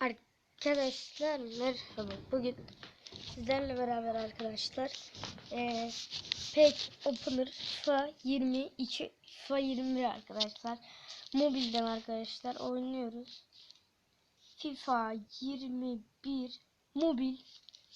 Arkadaşlar merhaba. Bugün sizlerle beraber arkadaşlar eee Pek Opener FIFA 22 FIFA 21 arkadaşlar. Mobilden arkadaşlar oynuyoruz. FIFA 21 mobil.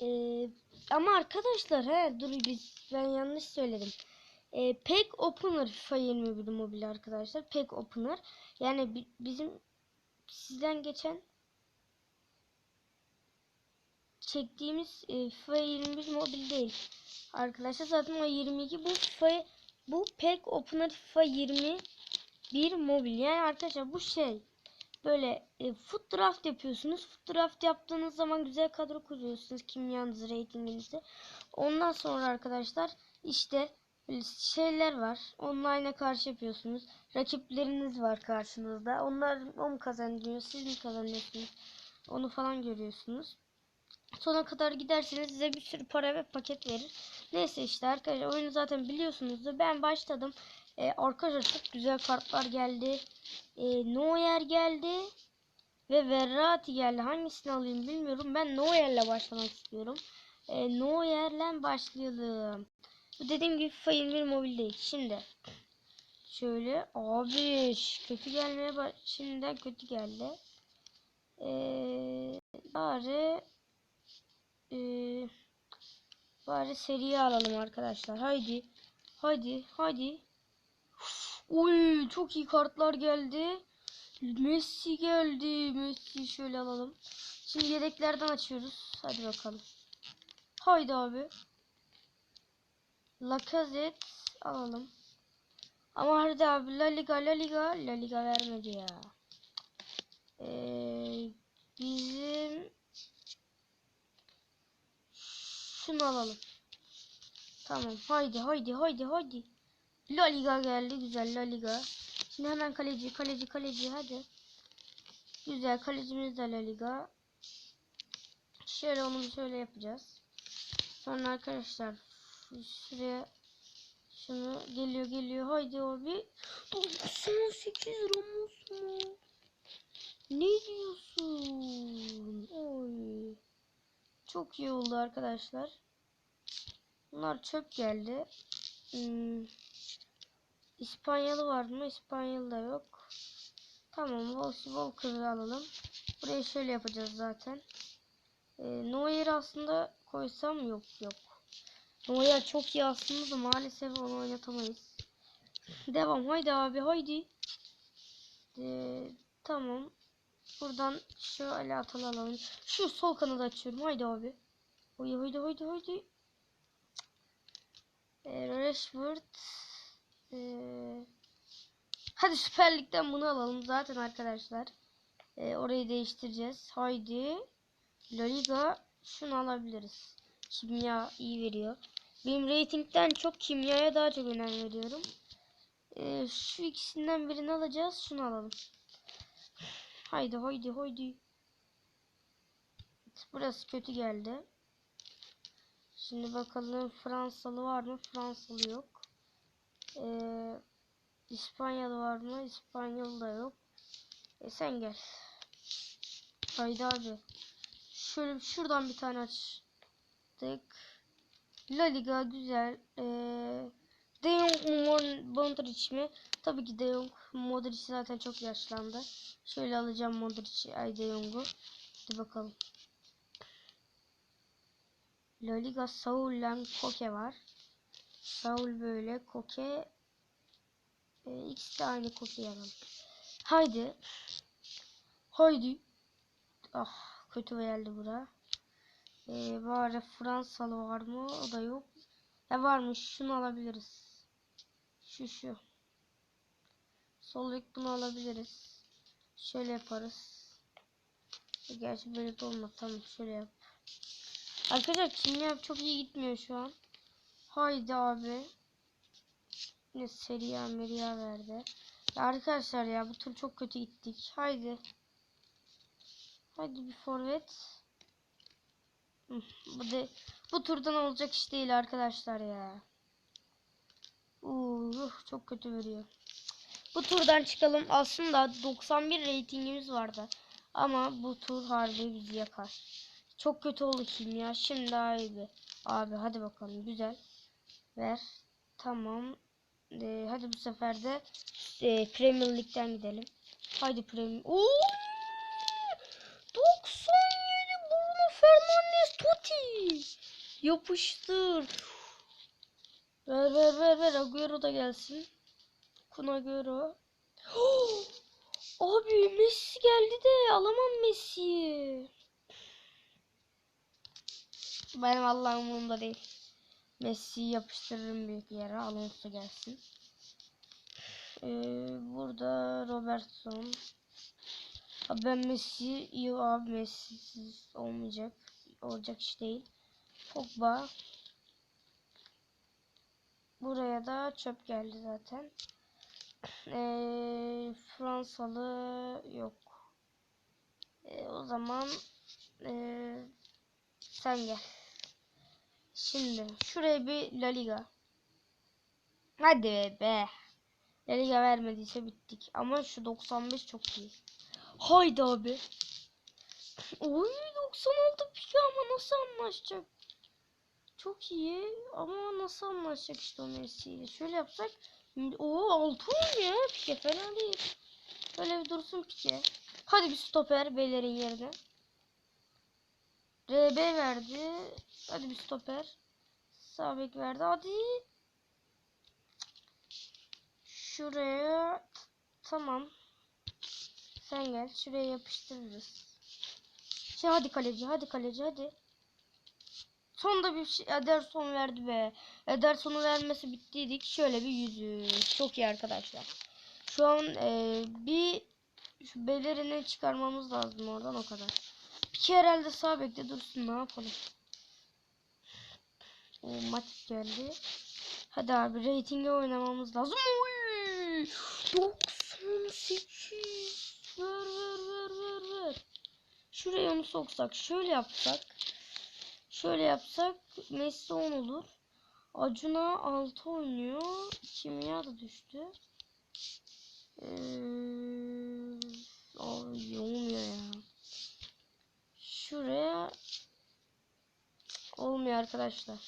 Eee, ama arkadaşlar he dur biz ben yanlış söyledim. Eee Pek Opener FIFA 21 mobil arkadaşlar. Pek Opener. Yani bi- bizim sizden geçen çektiğimiz e, FIFA 21 mobil değil. Arkadaşlar zaten o 22 bu FIFA bu pek opener FIFA 21 mobil. Yani arkadaşlar bu şey böyle e, foot draft yapıyorsunuz. Foot draft yaptığınız zaman güzel kadro kuruyorsunuz. Kimyanızı, reytinginizi. Ondan sonra arkadaşlar işte böyle şeyler var. Online'a karşı yapıyorsunuz. Rakipleriniz var karşınızda. Onlar o mu kazanıyor, siz mi kazanıyorsunuz? Onu falan görüyorsunuz sona kadar giderseniz size bir sürü para ve paket verir. Neyse işte arkadaşlar oyunu zaten biliyorsunuzdur. Ben başladım. Ee, arkadaşlar çok güzel kartlar geldi. Ee, Neuer geldi. Ve Verratti geldi. Hangisini alayım bilmiyorum. Ben Neuer'le başlamak istiyorum. Ee, Neuer'le başlayalım. Dediğim gibi FIFA 21 mobil değil. Şimdi şöyle abi kötü gelmeye şimdiden kötü geldi. Ee, bari ee, bari seriye alalım arkadaşlar. Haydi. Haydi. Haydi. Oy çok iyi kartlar geldi. Messi geldi. Messi şöyle alalım. Şimdi yedeklerden açıyoruz. Hadi bakalım. Haydi abi. Lacazette alalım. Ama hadi abi La Liga La Liga La Liga vermedi ya. Ee, bizim şunu alalım. Tamam. Haydi haydi haydi haydi. La Liga geldi. Güzel La Liga. Şimdi hemen kaleci kaleci kaleci hadi. Güzel kalecimiz de La Liga. Şöyle onu şöyle yapacağız. Sonra arkadaşlar şuraya şunu geliyor geliyor. Haydi abi. 98 Ramos mu? Ne diyorsun? Oy. Çok iyi oldu arkadaşlar. Bunlar çöp geldi. Hmm. İspanyalı var mı? İspanyalı da yok. Tamam. Walker'ı alalım. Buraya şöyle yapacağız zaten. Ee, Neuer'i aslında koysam yok yok. Neuer çok iyi aslında da maalesef onu oynatamayız. Devam. Haydi abi haydi. Ee, tamam. Buradan şöyle atalım. Şu sol kanadı açıyorum. Haydi abi. Haydi haydi haydi haydi. Ee, Rashford. Ee, hadi Süper Lig'den bunu alalım. Zaten arkadaşlar. Ee, orayı değiştireceğiz. Haydi. La Liga. Şunu alabiliriz. Kimya iyi veriyor. Benim ratingden çok kimyaya daha çok önem veriyorum. Ee, şu ikisinden birini alacağız. Şunu alalım. Haydi haydi haydi. Burası kötü geldi. Şimdi bakalım Fransalı var mı? Fransalı yok. Ee, İspanyalı var mı? İspanyol da yok. E sen gel. Haydi abi. Şöyle şuradan bir tane açtık. La Liga güzel. Ee, De Jong mu Modric mi? Tabii ki De Jong. Modric zaten çok yaşlandı. Şöyle alacağım Modric ay De Jong'u. Hadi bakalım. La Liga Saul'le Koke var. Saul böyle Koke e, ikisi de aynı Koke'yi alalım. Haydi. Haydi. Ah kötü geldi bura. Ee, bari Fransalı var mı? O da yok. Ya varmış. Şunu alabiliriz. Şu şu. Sol bunu alabiliriz. Şöyle yaparız. Gerçi böyle de olmaz. Tamam şöyle yap. Arkadaşlar kimya çok iyi gitmiyor şu an. Haydi abi. Ne seriya meriya verdi. Ya arkadaşlar ya bu tur çok kötü gittik. Haydi. Haydi bir forvet. Bu de bu turdan olacak iş değil arkadaşlar ya. Uh, çok kötü veriyor. Bu turdan çıkalım. Aslında 91 reytingimiz vardı. Ama bu tur harbi bizi yakar. Çok kötü oldu kim ya. Şimdi daha iyi. Abi hadi bakalım güzel. Ver. Tamam. Ee, hadi bu sefer de e, Premier Lig'den gidelim. Haydi Premier. Oo! 97 Bruno Fernandes Totti. Yapıştır. Ver ver ver ver Agüero da gelsin. Kun Agüero. Abi Messi geldi de alamam Messi'yi. Benim Allah'ım umurumda değil. Messi'yi yapıştırırım büyük yere. Alonso gelsin. Ee, burada Robertson. Abi ben Messi iyi abi Messi'siz olmayacak. Olacak iş değil. Pogba. Buraya da çöp geldi zaten. Ee, Fransalı yok. Ee, o zaman ee, sen gel. Şimdi şuraya bir La Liga. Hadi be. La Liga vermediyse bittik. Ama şu 95 çok iyi. Haydi abi. Oy 96 piki ama nasıl anlaşacak? Çok iyi ama nasıl anlaşacak işte o Messi ile. Şöyle yapsak. O 6 ya. Pike fena değil. Böyle bir dursun pike. Hadi bir stoper beylerin yerine. RB verdi. Hadi bir stoper. Sağ bek verdi. Hadi. Şuraya. Tamam. Sen gel. Şuraya yapıştırırız. Şey hadi kaleci. Hadi kaleci hadi. Sonunda bir şey Ederson verdi be. Ederson'u vermesi bittiydik. Şöyle bir yüzü. Çok iyi arkadaşlar. Şu an e, bir şu belerini çıkarmamız lazım oradan o kadar. Piki herhalde sağ bekle dursun ne yapalım. O maç geldi. Hadi abi reytinge oynamamız lazım. Oy! 98. Ver ver ver ver ver. Şuraya onu soksak. Şöyle yapsak. Şöyle yapsak. Messi 10 olur. Acuna 6 oynuyor. Kimya da düştü. Ee, olmuyor ya. Şuraya olmuyor arkadaşlar.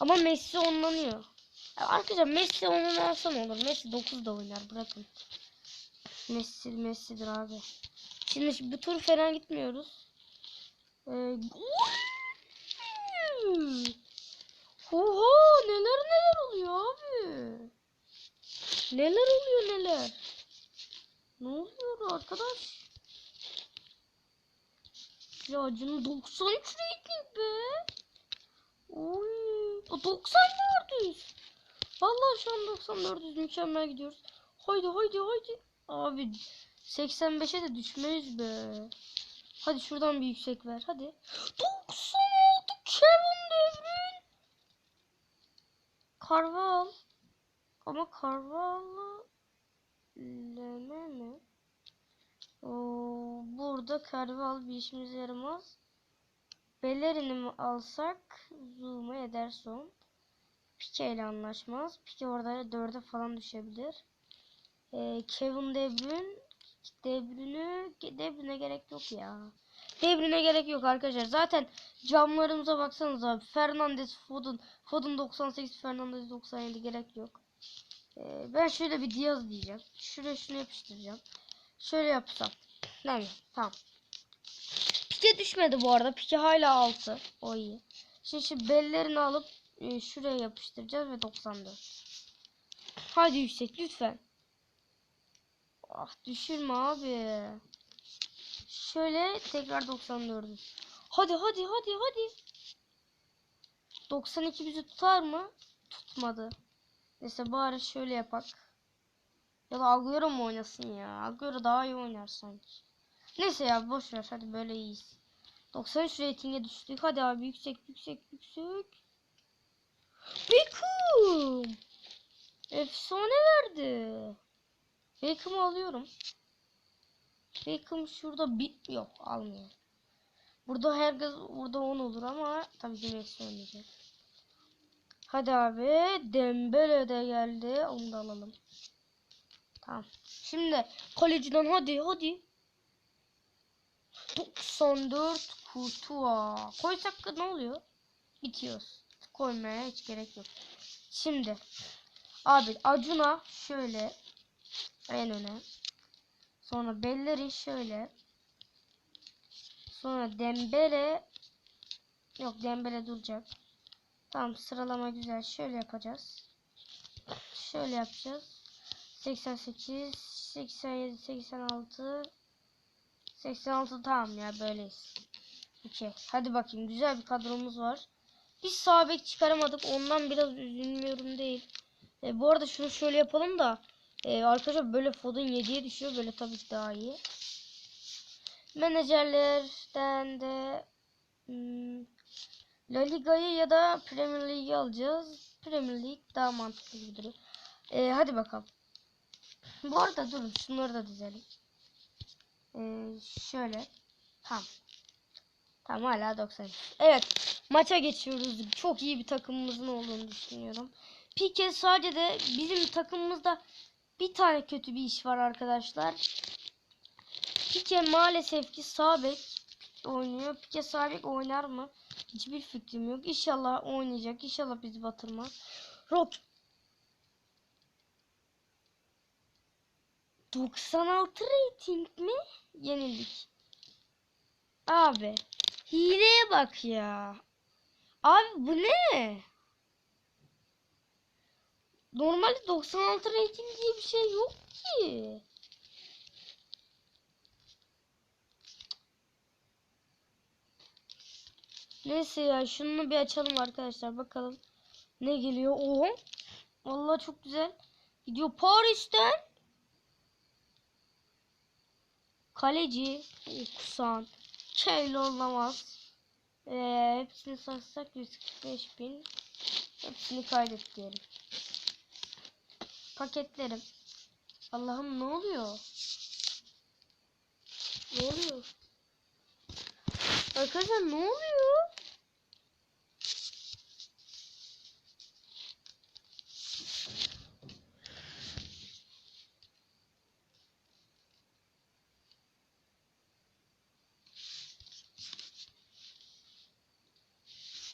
Ama Messi onlanıyor. Ya arkadaşlar Messi onlanırsa ne olur? Messi 9 da oynar bırakın. Messi Messi'dir abi. Şimdi bu tur falan gitmiyoruz. Ee, Oha neler neler oluyor abi. Neler oluyor neler. Ne oluyor arkadaş? Canım 93 rating be. Oy. o 9400. Vallahi şu an 9400 mükemmel gidiyoruz. Haydi haydi haydi. Abi 85'e de düşmeyiz be. Hadi şuradan bir yüksek ver. Hadi. 96 Kevin De Bruyne. Carval. Ama Carval'ı Leme mi? Oo, burada Carval bir işimize yaramaz. Bellerini mi alsak Zuma Ederson. Pike ile anlaşmaz. Pike orada dörde falan düşebilir. Ee, Kevin De De Bruyne De Bruyne gerek yok ya. De Bruyne gerek yok arkadaşlar. Zaten camlarımıza baksanıza abi. Fernandes, Foden, Foden 98, Fernandes 97 gerek yok. Ee, ben şöyle bir Diaz diyeceğim. Şuraya şunu yapıştıracağım. Şöyle yapsam. Yani tamam. Pike düşmedi bu arada. Pike hala 6. O iyi. Şimdi şu bellerini alıp e, şuraya yapıştıracağız ve 94. Hadi yüksek lütfen. Ah düşürme abi. Şöyle tekrar 94. Hadi hadi hadi hadi. 92 bizi tutar mı? Tutmadı. Neyse bari şöyle yapak. Ya da Agüero mu oynasın ya? Agüero daha iyi oynar sanki. Neyse ya boş hadi böyle iyiyiz. 93 reytinge düştük. Hadi abi yüksek yüksek yüksek. Beckham. Efsane verdi. Beckham'ı alıyorum. Beckham şurada bir yok almıyor. Burada herkes burada 10 olur ama tabii ki Messi oynayacak. Hadi abi Dembele de geldi. Onu da alalım. Tamam. Şimdi kaleciden hadi hadi. 94 kutu. aa. Koysak ne oluyor? Bitiyoruz. Koymaya hiç gerek yok. Şimdi abi Acun'a şöyle en öne. Sonra Belleri şöyle. Sonra Dembele yok Dembele duracak. Tamam sıralama güzel. Şöyle yapacağız. Şöyle yapacağız. 88 87 86 86 tamam ya böyleyiz. Okey. Hadi bakayım güzel bir kadromuz var. Biz sağ bek çıkaramadık. Ondan biraz üzülmüyorum değil. E, bu arada şunu şöyle yapalım da e, arkadaşlar böyle Foden 7'ye düşüyor. Böyle tabii ki daha iyi. Menajerlerden de hmm, La Liga'yı ya da Premier League'i alacağız. Premier League daha mantıklı gibi duruyor. E, hadi bakalım. Bu arada durun şunları da dizelim. E, şöyle. Tamam. Tamam hala 90. Evet maça geçiyoruz. Çok iyi bir takımımızın olduğunu düşünüyorum. Pique sadece de bizim takımımızda bir tane kötü bir iş var arkadaşlar. Pique maalesef ki sağ oynuyor. Pique sağ oynar mı? Hiçbir fikrim yok. İnşallah oynayacak. İnşallah bizi batırmaz. Rock 96 rating mi? Yenildik. Abi hileye bak ya. Abi bu ne? Normalde 96 rating diye bir şey yok ki. Neyse ya şunu bir açalım arkadaşlar bakalım. Ne geliyor? Oo. Vallahi çok güzel. Gidiyor Paris'ten. Kaleci Kusan. Şeyle olamaz. Ee, hepsini satsak 145 bin. Hepsini kaydet diyelim. Paketlerim. Allah'ım ne oluyor? Ne oluyor? Arkadaşlar ne oluyor?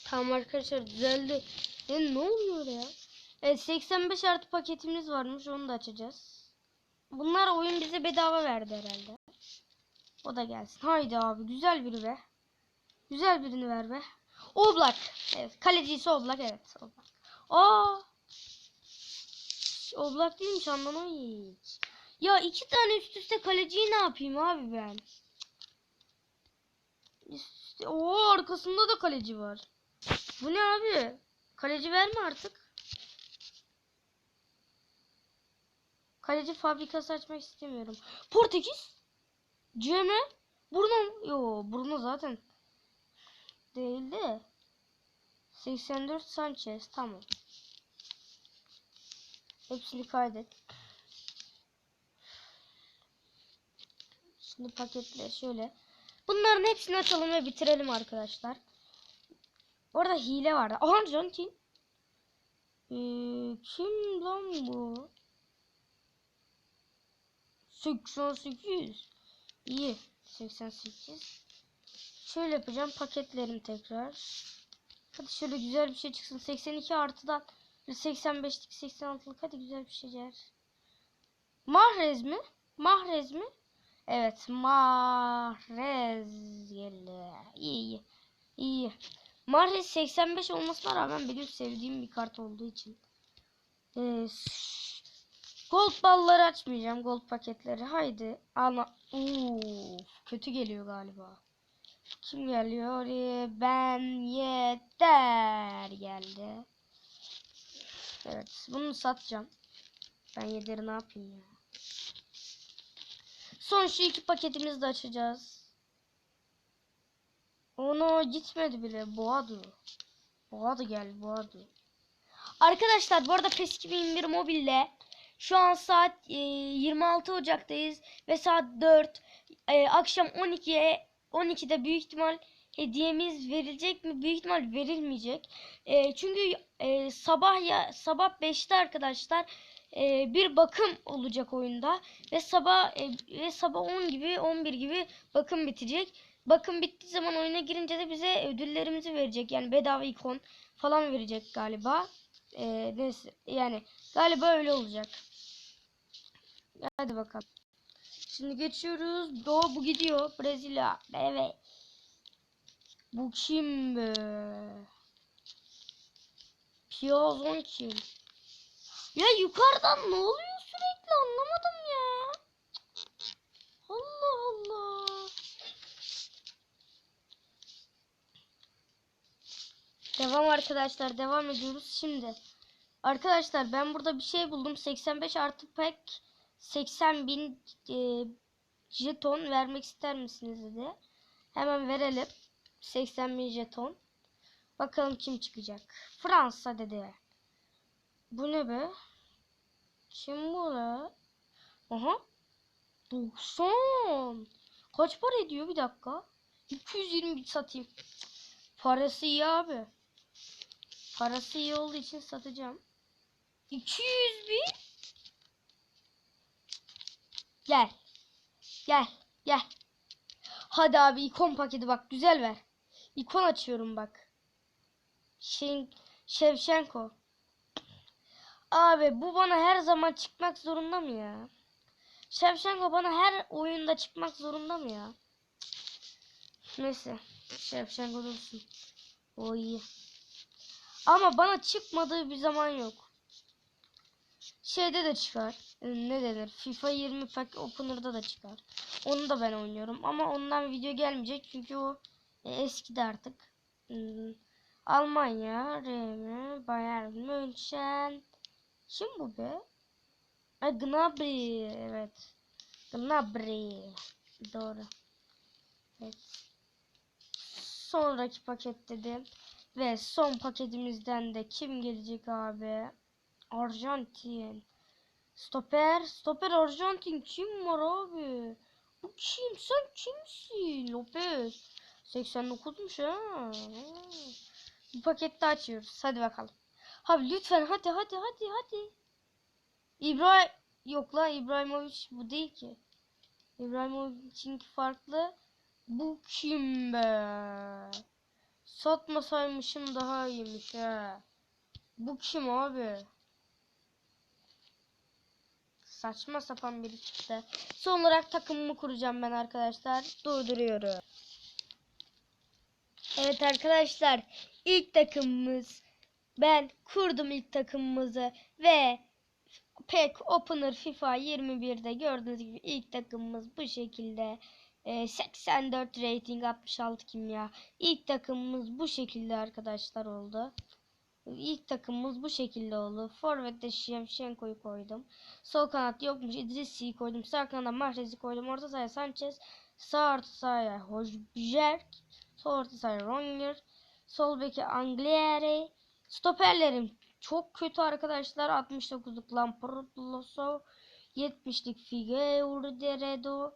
Tamam arkadaşlar düzeldi. Ya ne oluyor ya? Evet 85 artı paketimiz varmış onu da açacağız. Bunlar oyun bize bedava verdi herhalde. O da gelsin. Haydi abi güzel biri be. Güzel birini ver be. Oblak. Evet kalecisi Oblak evet. Oblak. Aa. Oblak değilmiş anlamam hiç. Ya iki tane üst üste kaleciyi ne yapayım abi ben? Üste. Oo arkasında da kaleci var. Bu ne abi? Kaleci verme artık. Kaleci fabrikası açmak istemiyorum. Portekiz? Ceme? Bruno? Yo Bruno zaten değildi. 84 Sanchez tamam. Hepsini kaydet. Şimdi paketle şöyle. Bunların hepsini açalım ve bitirelim arkadaşlar. Orada hile vardı. Aha John. Ee, kim lan bu? 88. İyi. 88. Şöyle yapacağım. Paketlerim tekrar. Hadi şöyle güzel bir şey çıksın. 82 artıdan 85'lik 86'lık hadi güzel bir şeyler. Mahrez mi? Mahrez mi? Evet. Mahrez geldi. İyi iyi. İyi. Mahrez 85 olmasına rağmen benim sevdiğim bir kart olduğu için. Ee, gold balları açmayacağım. Gold paketleri. Haydi. Ana. Uf, kötü geliyor galiba. Kim geliyor? Ee, ben yeter geldi. Evet. Bunu satacağım. Ben yederi ne yapayım ya. Son şu iki paketimizi de açacağız. Ona gitmedi bile. Boğadu. Boğadu gel Boğadu. Arkadaşlar bu arada PES 2021 mobilde şu an saat e, 26 Ocak'tayız ve saat 4 e, akşam 12'ye 12'de büyük ihtimal hediyemiz verilecek mi? Büyük ihtimal verilmeyecek. E, çünkü e, sabah ya sabah 5'te arkadaşlar e, bir bakım olacak oyunda ve sabah e, ve sabah 10 gibi 11 gibi bakım bitecek. Bakım bittiği zaman oyuna girince de bize ödüllerimizi verecek. Yani bedava ikon falan verecek galiba. E, neyse yani galiba öyle olacak. Hadi bakalım. Şimdi geçiyoruz. Doğu bu gidiyor. Brezilya. Evet. Bu kim be? Piyazon kim? Ya yukarıdan ne oluyor sürekli anlamadım ya. Allah Allah. Devam arkadaşlar devam ediyoruz şimdi. Arkadaşlar ben burada bir şey buldum. 85 artı pek 80 bin e, jeton vermek ister misiniz dedi. Hemen verelim. 80 bin jeton. Bakalım kim çıkacak. Fransa dedi. Bu ne be? Kim bu la? Aha. 90. Kaç para ediyor bir dakika? 220 bit satayım. Parası iyi abi. Parası iyi olduğu için satacağım. 200 bin. Gel. Gel. Gel. Hadi abi ikon paketi bak güzel ver. İkon açıyorum bak. Şey, Şevşenko. Abi bu bana her zaman çıkmak zorunda mı ya? Şevşenko bana her oyunda çıkmak zorunda mı ya? Neyse. Şevşenko dursun. O iyi. Ama bana çıkmadığı bir zaman yok. Şeyde de çıkar. Ee, Ne denir? FIFA 20 Pack Opener'da da çıkar. Onu da ben oynuyorum. Ama ondan video gelmeyecek. Çünkü o e, eskidi artık. Hmm. Almanya, Remi, Bayern München. Kim bu be? Ha, Gnabry. Evet. Gnabry. Doğru. Evet. Sonraki paket dedim. Ve son paketimizden de kim gelecek abi? Arjantin. Stoper. Stoper Arjantin kim var abi? Bu kim? Sen kimsin? Lopez. 89'muş ha. Bu pakette açıyoruz. Hadi bakalım. Abi lütfen hadi hadi hadi hadi. İbrahim yok la İbrahimovic bu değil ki. İbrahimovic'inki farklı. Bu kim be? Satmasaymışım daha iyiymiş ha. Bu kim abi? Saçma sapan biri çıktı. Son olarak takımımı kuracağım ben arkadaşlar. Durduruyorum. Evet arkadaşlar. ilk takımımız. Ben kurdum ilk takımımızı. Ve Pek Opener FIFA 21'de gördüğünüz gibi ilk takımımız bu şekilde. Ee, 84 rating 66 kimya. İlk takımımız bu şekilde arkadaşlar oldu. İlk takımımız bu şekilde oldu. Forvet'te Şevşenko'yu koydum. Sol kanat yokmuş. İdrisi'yi koydum. Sağ kanada Mahrez'i koydum. Orta sahaya Sanchez. Sağ orta sahaya Hojbjerg. Sol orta sahaya Ronger. Sol beki Anglieri. Stoperlerim çok kötü arkadaşlar. 69'luk Lamprodoso. 70'lik Figueiredo.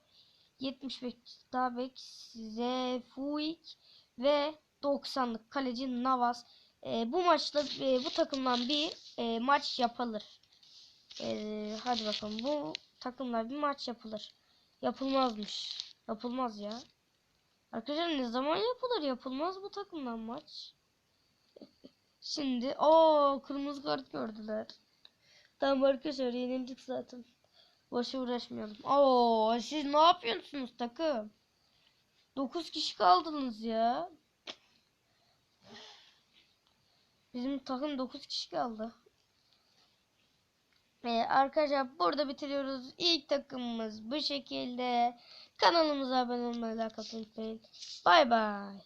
75 Dabek Zefuik ve 90'lık kaleci Navas. E, bu maçta e, bu takımdan bir e, maç yapılır. E, hadi bakalım bu takımlar bir maç yapılır. Yapılmazmış. Yapılmaz ya. Arkadaşlar ne zaman yapılır? Yapılmaz bu takımdan maç. Şimdi o kırmızı kart gördüler. Tamam arkadaşlar yenildik zaten. Boşa uğraşmayalım. Oo siz ne yapıyorsunuz takım? 9 kişi kaldınız ya. Bizim takım 9 kişi kaldı. Ee, arkadaşlar burada bitiriyoruz. İlk takımımız bu şekilde. Kanalımıza abone olmayı, like atmayı unutmayın. Bay bay.